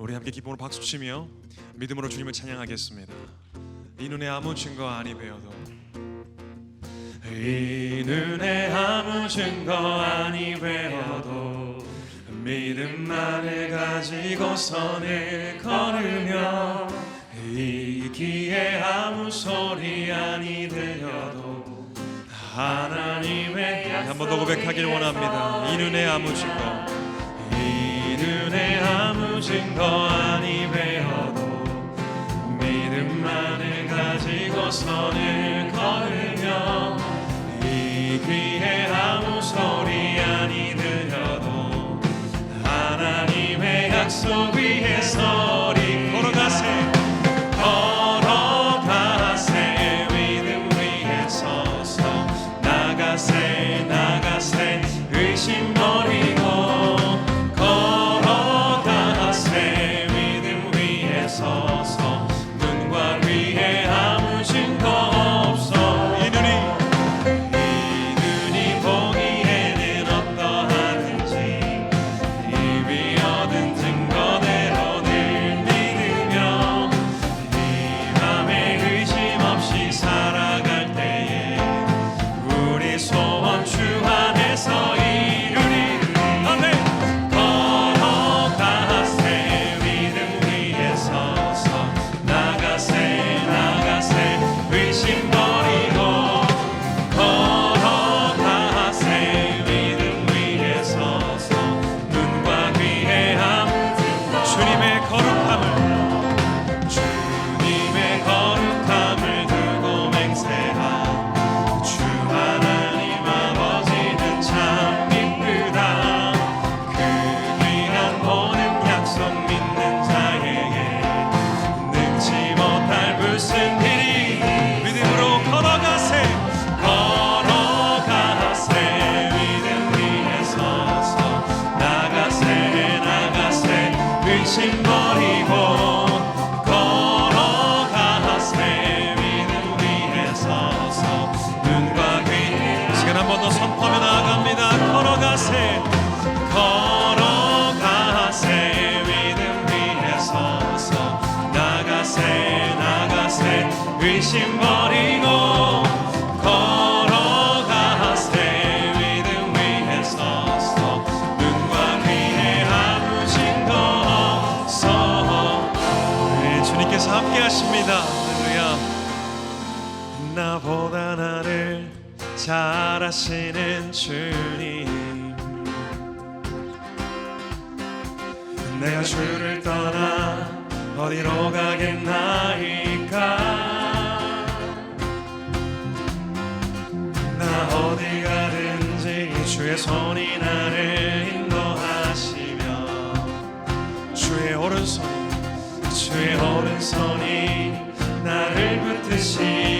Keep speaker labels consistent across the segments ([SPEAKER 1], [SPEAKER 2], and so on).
[SPEAKER 1] 우리 함께 기쁨으로 박수 치며 믿음으로 주님을 찬양하겠습니다. 이 눈에 아무 증거 아니 배어도 이 눈에 아무 증거 아니 배어도 믿음만을 가지고 선을 걸으며 이 귀에 아무 소리 아니 들려도 하나님의 한번 더 고백하길 원합니다. 이 눈에 아무 증거 증거 아니되어도 믿음만을 가지고 선을 걸으며 더 선포합니다. 살아시는 주님. 내가 주를 떠나 어디로 가겠나이까? 나 어디 가든지 주의 손이 나를 인도하시며 주의 오른손 주의 오른손이 나를 붙드시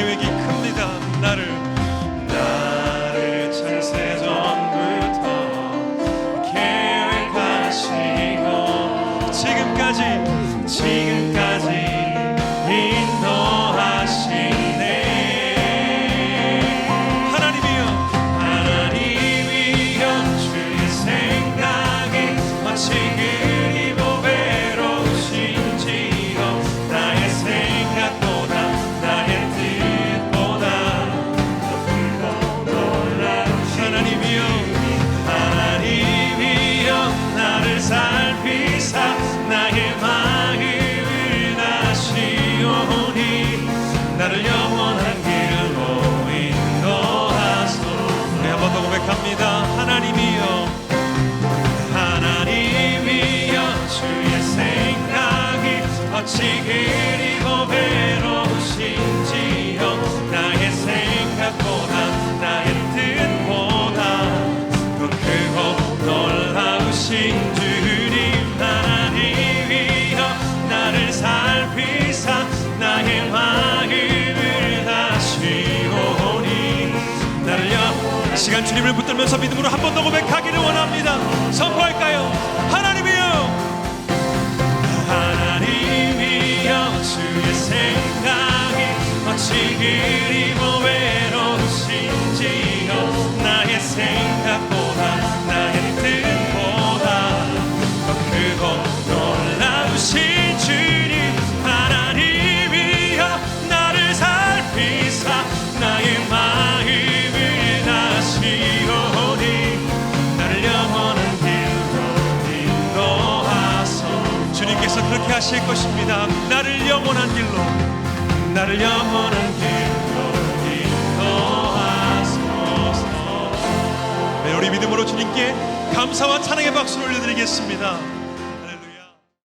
[SPEAKER 1] New England. 나의 마음. 시간 주님을 붙들면서 믿음으로 한 번 더 고백하기를 원합니다. 선포할까요? 하나님이여! 하나님이여 주의 생각이 마치 길이 하실 것입니다. 나를 영원한 길로, 나를 영원한 길로 인도하소서. 네, 우리 믿음으로 주님께 감사와 찬양의 박수를 올려드리겠습니다.